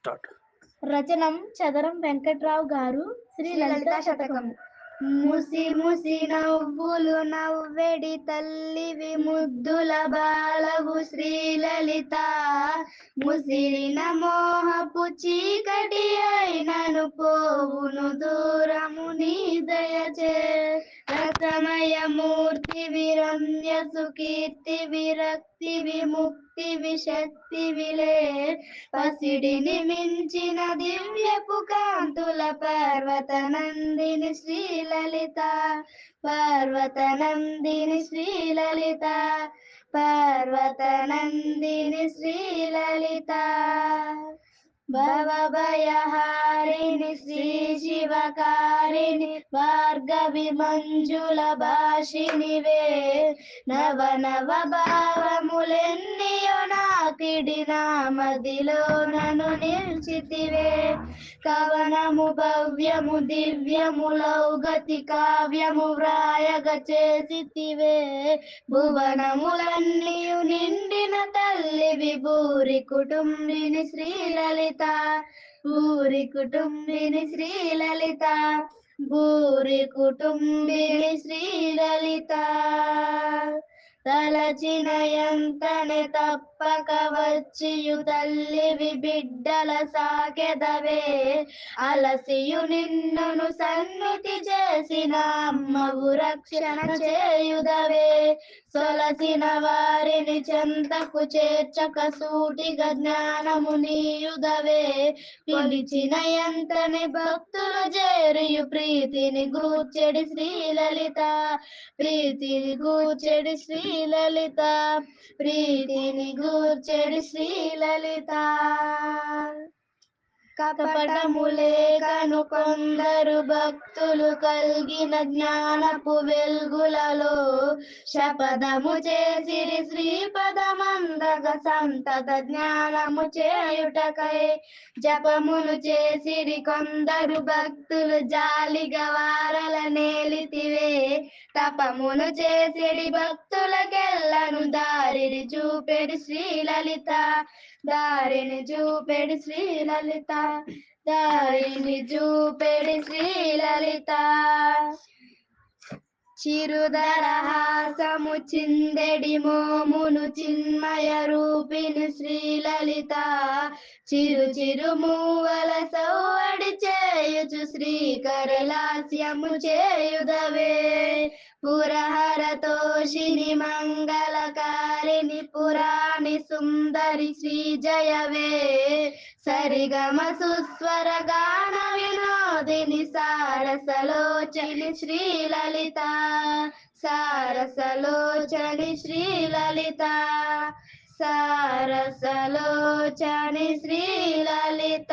Start. రచనం చదరం వెంకట్రావు గారు. శ్రీ లలిత శతకం. ముసి ముసి నవ్వులు నవ్వెడి తల్లివి ముద్దుల బాలవు శ్రీలలిత ముసిరిన మోహపు చీకటి అయినను పోవును దూరము నీ దయచే రసమయ మూర్తి విరమ్య సుకీర్తి విరక్తి విముక్తి విశక్తి విలే పసిడిని మించిన దివ్యపు కాంతుల పర్వత నందిని శ్రీలలిత. పర్వత నందిని శ్రీలలిత. పర్వత నందిని శ్రీలలిత. భవభయహారిణి శ్రీ శివకారిణి భార్గవి మంజుల భాషినివే నవ నవ భావములెన్నియో నాకిడి నా మదిలో నను నిల్చితివే. కవనము భవ్యము దివ్యము లౌగతి కావ్యము వ్రాయగ చేసితివే. భువనములన్నీయు నిండిన తల్లి విభూరి కుటుంబిని శ్రీ లలిత భూరి కుటుంబిని శ్రీ లలిత భూరి కుటుంబిని శ్రీ లలిత తలచిన ఎంతనే తప్పక వచ్చియు తల్లివి బిడ్డల సాకెదవే అలసియు నిన్నును సన్నిధి చేసిన అమ్మవు రక్షణ చేయుదవే. సొలసిన వారిని చెంతకు చేర్చక సూటిగా జ్ఞానము నీయుదవే. పిలిచిన ఎంతని భక్తులు చేరియు ప్రీతిని గూర్చెడి శ్రీలలిత. ప్రీతిని గూర్చెడి శ్రీలలిత. ప్రీతిని గూర్చెడి శ్రీలలిత. కపటములే కను కొందరు భక్తులు కలిగిన జ్ఞానపు వెల్గులలో శపథము చేసిరి శ్రీపదమందగ సంతత జ్ఞానము చేయుటకై జపమును చేసిరి కొందరు భక్తులు జాలిగా వారల నేలితివే. తపమును చేసిరి భక్తులకెల్లను దారిని చూపెడి శ్రీలలిత దారిని చూపెడి శ్రీలలిత దారిని చూపెడి శ్రీలలిత. చిరుదరహాసము చిందెడి మోమును చిన్మయ రూపిణి శ్రీలలిత. చిరు చిరు మూవల సౌవడి చేయుచు శ్రీకరలాస్యము చేయుదవే. పురహర తోషిని మంగళకారిణి పురాణి సుందరి శ్రీ జయవే సరిగమ సుస్వర గాన వినోదిని సారసలోచని శ్రీ లలిత సారసలోచని శ్రీ లలిత సారసలోచని శ్రీ లలిత